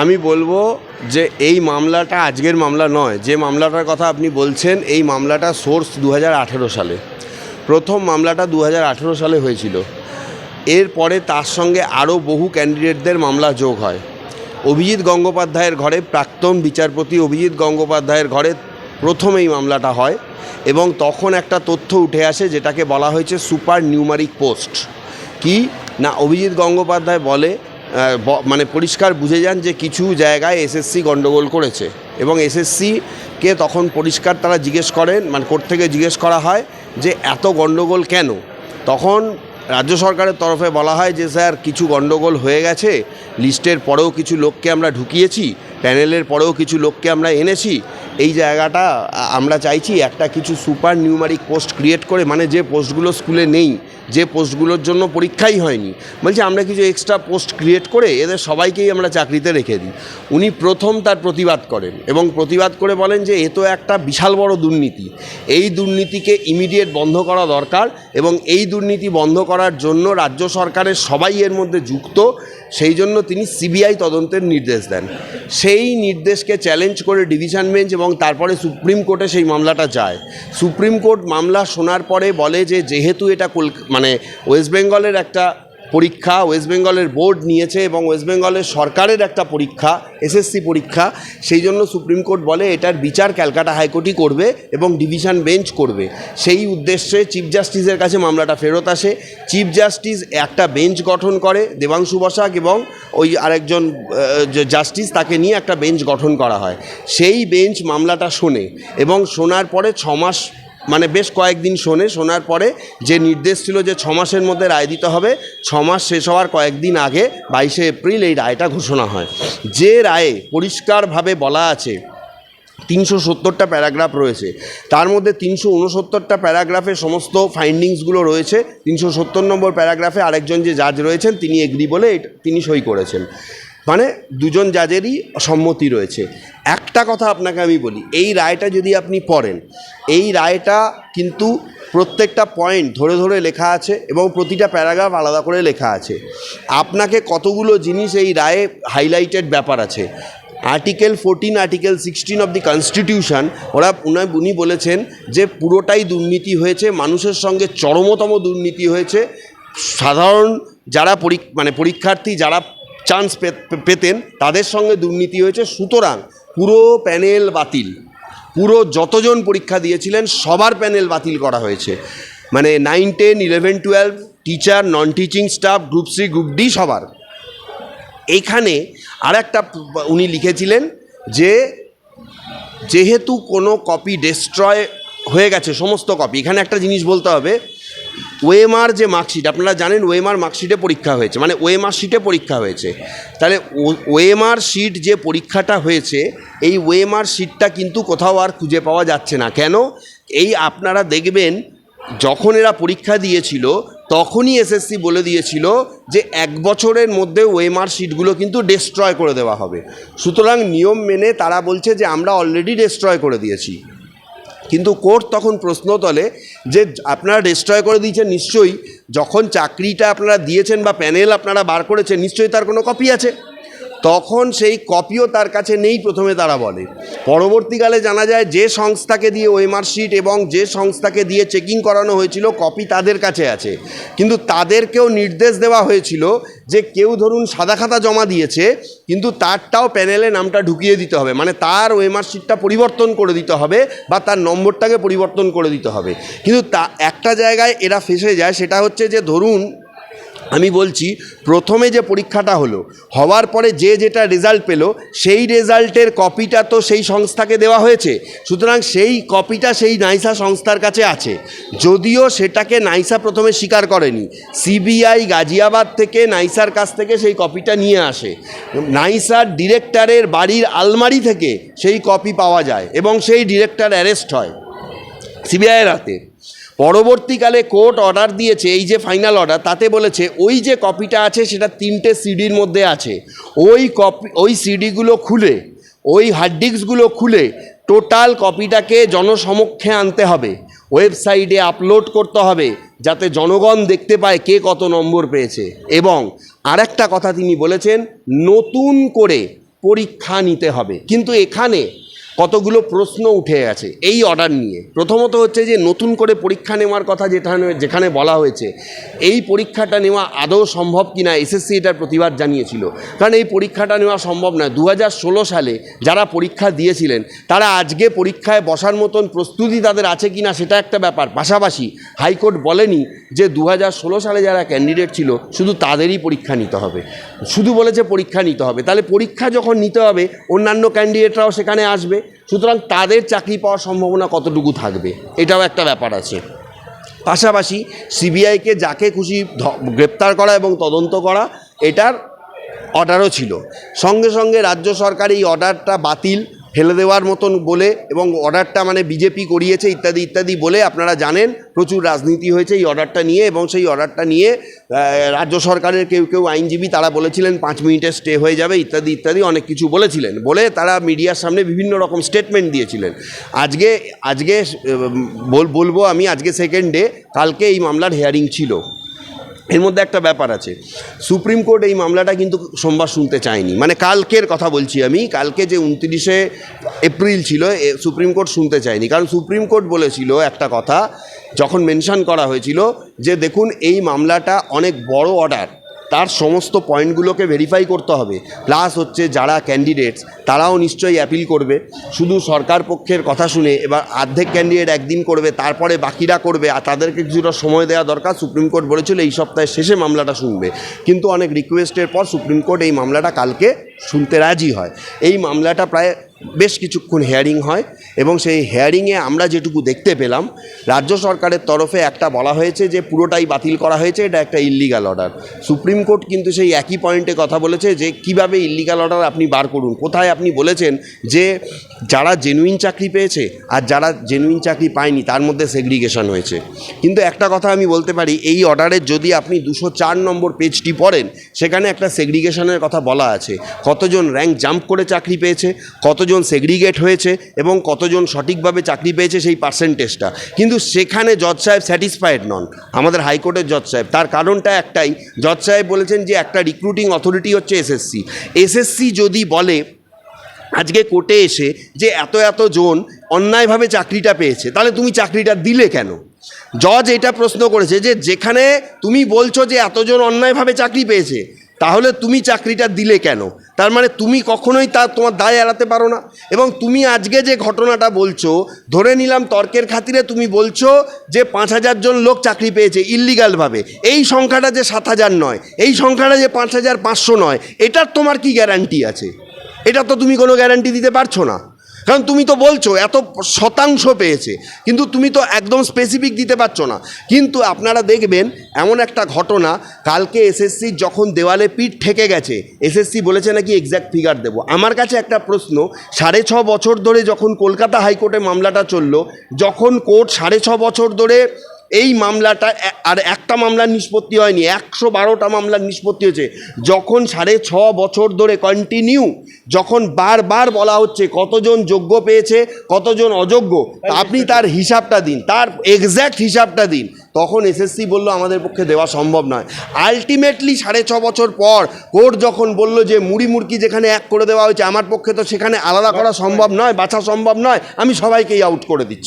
আমি বলব যে এই মামলাটা আজকের মামলা নয়। যে মামলাটার কথা আপনি বলছেন, এই মামলাটা সোর্স দু হাজার আঠেরো সালে। প্রথম মামলাটা দু হাজার আঠেরো সালে হয়েছিল। এরপরে তার সঙ্গে আরও বহু ক্যান্ডিডেটদের মামলা যোগ হয়। অভিজিৎ গঙ্গোপাধ্যায়ের ঘরে প্রাক্তন বিচারপতি অভিজিৎ গঙ্গোপাধ্যায়ের ঘরে প্রথম এই মামলাটা হয় এবং তখন একটা তথ্য উঠে আসে যেটাকে বলা হয়েছে সুপার নিউমারিক পোস্ট। কি? না, অভিজিৎ গঙ্গোপাধ্যায় বলে মানে পরিষ্কার বুঝে যান যে কিছু জায়গায় এসএসসি গণ্ডগোল করেছে এবং এসএসসিকে তখন পরিষ্কার তারা জিজ্ঞেস করেন মানে কোর্ট থেকে জিজ্ঞেস করা হয় যে এত গণ্ডগোল কেন? তখন রাজ্য সরকারের তরফে বলা হয় যে, স্যার, কিছু গণ্ডগোল হয়ে গেছে, লিস্টের পরেও কিছু লোককে আমরা ঢুকিয়েছি প্যানেলের পরেও কিছু লোককে আমরা এনেছি। এই জায়গাটা আমরা চাইছি একটা কিছু সুপার নিউমারিক পোস্ট ক্রিয়েট করে মানে যে পোস্টগুলো স্কুলে নেই, যে পোস্টগুলোর জন্য পরীক্ষাই হয়নি। বলছি, আমরা কিছু এক্সট্রা পোস্ট ক্রিয়েট করে এদের সবাইকেই আমরা চাকরিতে রেখে দিই। উনি প্রথম তার প্রতিবাদ করেন এবং প্রতিবাদ করে বলেন যে, এ তো একটা বিশাল বড় দুর্নীতি। এই দুর্নীতিকে ইমিডিয়েট বন্ধ করা দরকার এবং এই দুর্নীতি বন্ধ করার জন্য রাজ্য সরকারের সবাই এর মধ্যে যুক্ত। সেই জন্য তিনি সিবিআই তদন্তের নির্দেশ দেন। সেই নির্দেশকে চ্যালেঞ্জ করে ডিভিশন বেঞ্চ এবং তারপরে সুপ্রিম কোর্টে সেই মামলাটা যায়। সুপ্রিম কোর্ট মামলা শোনার পরে বলে যে, যেহেতু এটা কল মানে ওয়েস্ট বেঙ্গলের একটা পরীক্ষা ওয়েস্ট বেঙ্গলের বোর্ড নিয়েছে এবং ওয়েস্ট বেঙ্গলের সরকারের একটা পরীক্ষা এসএসসি পরীক্ষা, সেই জন্য সুপ্রিম কোর্ট বলে এটার বিচার ক্যালকাটা হাইকোর্টই করবে এবং ডিভিশন বেঞ্চ করবে। সেই উদ্দেশ্যে চিফ জাস্টিসের কাছে মামলাটা ফেরত আসে। চিফ জাস্টিস একটা বেঞ্চ গঠন করে দেবাংশু বসাক এবং ওই আরেকজন জাস্টিস তাকে নিয়ে একটা বেঞ্চ গঠন করা হয়। সেই বেঞ্চ মামলাটা শোনে এবং শোনার পরে ছ মাস মানে বেশ কয়েকদিন শোনে, শোনার পরে যে নির্দেশ ছিল যে ছ মাসের মধ্যে রায় দিতে হবে, ছ মাস শেষ হওয়ার কয়েকদিন আগে বাইশে এপ্রিল এই রায়টা ঘোষণা হয়। যে রায়ে পরিষ্কারভাবে বলা আছে, তিনশো সত্তরটা প্যারাগ্রাফ রয়েছে, তার মধ্যে তিনশো উনসত্তরটা প্যারাগ্রাফে সমস্ত ফাইন্ডিংসগুলো রয়েছে, তিনশো সত্তর নম্বর প্যারাগ্রাফে আরেকজন যে জাজ রয়েছেন, তিনি এগ্রি বলে তিনি সই করেছেন। মানে দুজন জাজেরই সম্মতি রয়েছে। একটা কথা আপনাকে আমি বলি, এই রায়টা যদি আপনি পড়েন, এই রায়টা কিন্তু প্রত্যেকটা পয়েন্ট ধরে ধরে লেখা আছে এবং প্রতিটা প্যারাগ্রাফ আলাদা করে লেখা আছে। আপনাকে কতগুলো জিনিস এই রায়ে হাইলাইটেড ব্যাপার আছে। Article fourteen article sixteen of the constitution ওরা উনি বলেছেন যে পুরোটাই দুর্নীতি হয়েছে, মানুষের সঙ্গে চরমতম দুর্নীতি হয়েছে। সাধারণ যারা পরীক- মানে পরীক্ষার্থী যারা চান্স পেতেন, তাদের সঙ্গে দুর্নীতি হয়েছে। সুতরাং পুরো প্যানেল বাতিল। পুরো যতজন পরীক্ষা দিয়েছিলেন, সবার প্যানেল বাতিল করা হয়েছে। মানে nine ten eleven twelve teacher non teaching staff group C group D সবার। এইখানে আর একটা উনি লিখেছিলেন যে, যেহেতু কোনো কপি ডেস্ট্রয় হয়ে গেছে, সমস্ত কপি এখানে একটা জিনিস বলতে হবে ওয়েমার যে মার্কশিট আপনারা জানেন ওয়েমার মার্কশিটে পরীক্ষা হয়েছে মানে ওয়েমার শিটে পরীক্ষা হয়েছে। তাহলে ওয়েমার শিট যে পরীক্ষাটা হয়েছে, এই ওয়েমার শিটটা কিন্তু কোথাও আর খুঁজে পাওয়া যাচ্ছে না। কেন? এই আপনারা দেখবেন, যখন এরা পরীক্ষা দিয়েছিল, তখনই এসএসসি বলে দিয়েছিল যে এক বছরের মধ্যে ওয়েমার শিটগুলো কিন্তু ডেস্ট্রয় করে দেওয়া হবে। সুতরাং নিয়ম মেনে তারা বলছে যে আমরা অলরেডি ডেস্ট্রয় করে দিয়েছি। কিন্তু কোর্ট তখন প্রশ্ন তোলে যে আপনারা ডিস্ট্রয় করে দিয়েছেন নিশ্চয়ই, যখন চাকরিটা আপনারা দিয়েছেন বা প্যানেল আপনারা বার করেছেন, নিশ্চয়ই তার কোনো কপি আছে। তখন সেই কপিও তার কাছে নেই প্রথমে তারা বলে। পরবর্তীকালে জানা যায় যে সংস্থাকে দিয়ে ওই মার্কশিট এবং যে সংস্থাকে দিয়ে চেকিং করানো হয়েছিল, কপি তাদের কাছে আছে। কিন্তু তাদেরকেও নির্দেশ দেওয়া হয়েছিল যে কেউ ধরুন সাদা খাতা জমা দিয়েছে, কিন্তু তারটাও প্যানেলে নামটা ঢুকিয়ে দিতে হবে। মানে তার ওয়েমার শিটটা পরিবর্তন করে দিতে হবে বা তার নম্বরটাকে পরিবর্তন করে দিতে হবে। কিন্তু তা একটা জায়গায় এরা ফেসে যায়, সেটা হচ্ছে যে ধরুন আমি বলছি, প্রথমে যে পরীক্ষাটা হলো, হওয়ার পরে যে যেটা রেজাল্ট পেল, সেই রেজাল্টের কপিটা তো সেই সংস্থাকে দেওয়া হয়েছে। সুতরাং সেই কপিটা সেই নাইসা সংস্থার কাছে আছে। যদিও সেটাকে নাইসা প্রথমে স্বীকার করেনি। সিবিআই গাজিয়াবাদ থেকে নাইসার কাছ থেকে সেই কপিটা নিয়ে আসে। নাইসার ডিরেক্টরের বাড়ির আলমারি থেকে সেই কপি পাওয়া যায় এবং সেই ডিরেক্টর অ্যারেস্ট হয়। সিবিআইয়ের হাতে। পরবর্তীকালে কোর্ট অর্ডার দিয়েছে, এই যে ফাইনাল অর্ডার, তাতে বলেছে, ওই যে কপিটা আছে, সেটা তিনটে সিডির মধ্যে আছে। ওই কপি, ওই সিডিগুলো খুলে, ওই হার্ড ডিস্কগুলো খুলে টোটাল কপিটাকে জনসমক্ষে আনতে হবে। ওয়েবসাইটে আপলোড করতে হবে, যাতে জনগণ দেখতে পায় কে কত নম্বর পেয়েছে। এবং আরেকটা কথা তিনি বলেছেন, নতুন করে পরীক্ষা নিতে হবে। কিন্তু এখানে কতগুলো প্রশ্ন উঠে আছে এই অর্ডার নিয়ে। প্রথমত হচ্ছে যে, নতুন করে পরীক্ষা নেওয়ার কথা যেখানে যেখানে বলা হয়েছে, এই পরীক্ষাটা নেওয়া আদৌ সম্ভব কিনা এসএসসি এটার প্রতিবাদ জানিয়েছিল। কারণ এই পরীক্ষাটা নেওয়া সম্ভব নয়। দু সালে যারা পরীক্ষা দিয়েছিলেন, তারা আজকে পরীক্ষায় বসার মতন প্রস্তুতি তাদের আছে কিনা সেটা একটা ব্যাপার। পাশাপাশি হাইকোর্ট বলেনি যে দু হাজার ষোলো সালে যারা ক্যান্ডিডেট ছিল, শুধু তাদেরই পরীক্ষা নিতে হবে। শুধু বলেছে পরীক্ষা নিতে হবে। তাহলে পরীক্ষা যখন নিতে হবে, অন্যান্য ক্যান্ডিডেটরাও সেখানে আসবে। সুতরাং তাদের চাকরি পাওয়ার সম্ভাবনা কতটুকু থাকবে? এটাও একটা ব্যাপার আছে। পাশাপাশি সিবিআইকে যাকে খুশি গ্রেপ্তার করা এবং তদন্ত করা, এটার অর্ডারও ছিল। সঙ্গে সঙ্গে রাজ্য সরকার এই অর্ডারটা বাতিল ফেলে দেওয়ার মতন বলে এবং অর্ডারটা মানে বিজেপি করিয়েছে ইত্যাদি ইত্যাদি বলে আপনারা জানেন, প্রচুর রাজনীতি হয়েছে এই অর্ডারটা নিয়ে এবং সেই অর্ডারটা নিয়ে রাজ্য সরকারের কেউ কেউ আইনজীবী তারা বলেছিলেন পাঁচ মিনিটে স্টে হয়ে যাবে ইত্যাদি ইত্যাদি অনেক কিছু বলেছিলেন। বলে তারা মিডিয়ার সামনে বিভিন্ন রকম স্টেটমেন্ট দিয়েছিলেন। আজকে আজকে বলব আমি, আজকে সেকেন্ড কালকে এই মামলার হেয়ারিং ছিল। এর মধ্যে একটা ব্যাপার আছে। সুপ্রিম কোর্ট এই মামলাটা কিন্তু সোমবার শুনতে চায়নি। মানে কালকের কথা বলছি আমি, কালকে যে উনত্রিশে এপ্রিল ছিল সুপ্রিম কোর্ট শুনতে চায়নি। কারণ সুপ্রিম কোর্ট বলেছিল একটা কথা, যখন মেনশান করা হয়েছিল যে দেখুন, এই মামলাটা অনেক বড় অর্ডার। তার সমস্ত পয়েন্টগুলোকে ভেরিফাই করতে হবে। প্লাস হচ্ছে যারা ক্যান্ডিডেটস তারাও নিশ্চয়ই অ্যাপিল করবে। শুধু সরকার পক্ষের কথা শুনে এবার আর্ধেক ক্যান্ডিডেট একদিন করবে, তারপরে বাকিরা করবে, আর তাদেরকে কিছুটা সময় দেওয়া দরকার। সুপ্রিম কোর্ট বলেছিল, এই সপ্তাহের শেষে মামলাটা শুনবে। কিন্তু অনেক রিকোয়েস্টের পর সুপ্রিম কোর্ট এই মামলাটা কালকে শুনতে রাজি হয়। এই মামলাটা প্রায় বেশ কিছুক্ষণ হেয়ারিং হয় এবং সেই হেয়ারিংয়ে আমরা যেটুকু দেখতে পেলাম, রাজ্য সরকারের তরফে একটা বলা হয়েছে যে পুরোটাই বাতিল করা হয়েছে, এটা একটা ইল্লিগাল অর্ডার সুপ্রিম কোর্ট কিন্তু সেই একই পয়েন্টে কথা বলেছে যে কীভাবে ইল্লিগাল অর্ডার আপনি বার করুন, কোথায় আপনি বলেছেন যে যারা জেনুইন চাকরি পেয়েছে আর যারা জেনুইন চাকরি পায়নি, তার মধ্যে সেগ্রিগেশন হয়েছে। কিন্তু একটা কথা আমি বলতে পারি, এই অর্ডারের যদি আপনি দুশো চার নম্বর পেজটি পড়েন, সেখানে একটা সেগ্রিগেশনের কথা বলা আছে। কতজন র্যাঙ্ক জাম্প করে চাকরি পেয়েছে, কতজন সেগ্রিগেট হয়েছে এবং কতজন সঠিকভাবে চাকরি পেয়েছে সেই পার্সেন্টেজটা কিন্তু সেখানে জজ সাহেব স্যাটিসফাইড নন, আমাদের হাইকোর্টের জজ সাহেব। তার কারণটা একটাই জজ সাহেব বলেছেন যে একটা রিক্রুটিং অথরিটি হচ্ছে এসএসসি এসএসসি যদি বলে, আজকে কোর্টে এসে যে এত এত জন অন্যায়ভাবে চাকরিটা পেয়েছে, তাহলে তুমি চাকরিটা দিলে কেন? জজ এটা প্রশ্ন করেছে যে যেখানে তুমি বলছো যে এতজন অন্যায়ভাবে চাকরি পেয়েছে তাহলে তুমি চাকরিটা দিলে কেন? তার মানে তুমি কখনোই তা তোমার দায় এড়াতে পারো না। এবং তুমি আজকে যে ঘটনাটা বলছো, ধরে নিলাম তর্কের খাতিরে তুমি বলছো যে পাঁচ হাজার জন লোক চাকরি পেয়েছে ইল্লিগালভাবে এই সংখ্যাটা যে সাত হাজার নয়, এই সংখ্যাটা যে পাঁচ হাজার পাঁচশো নয়, এটার তোমার কি গ্যারান্টি আছে? এটা তো তুমি কোনো গ্যারান্টি দিতে পারছ না। কারণ তুমি তো বলছো, এত শতাংশ পেয়েছে, কিন্তু তুমি তো একদম স্পেসিফিক দিতে পারছ না। কিন্তু আপনারা দেখবেন, এমন একটা ঘটনা, কালকে এসএসসি যখন দেওয়ালে পিঠ ঠেকে গেছে এসএসসি বলেছে নাকি এক্স্যাক্ট ফিগার দেবো। আমার কাছে একটা প্রশ্ন, সাড়ে ছ বছর ধরে যখন কলকাতা হাইকোর্টে মামলাটা চলল, যখন কোর্ট সাড়ে ছ বছর ধরে এই মামলাটা আর একটা মামলার নিষ্পত্তি হয়নি একশো বারোটা মামলার নিষ্পত্তি হয়েছে। যখন সাড়ে ছ বছর ধরে কন্টিনিউ যখন বারবার বলা হচ্ছে কতজন যোগ্য পেয়েছে কতজন অযোগ্য আপনি তার হিসাবটা দিন তার এক্স্যাক্ট হিসাবটা দিন। তখন এসএসসি বলল আমাদের পক্ষে দেওয়া সম্ভব নয়। আলটিমেটলি সাড়ে ছ বছর পর কোর্ট যখন বলল যে মুড়ি মুড়কি যেখানে এক করে দেওয়া হয়েছে আমার পক্ষে তো সেখানে আলাদা করা সম্ভব নয় বাছা সম্ভব নয় আমি সবাইকেই আউট করে দিচ্ছি।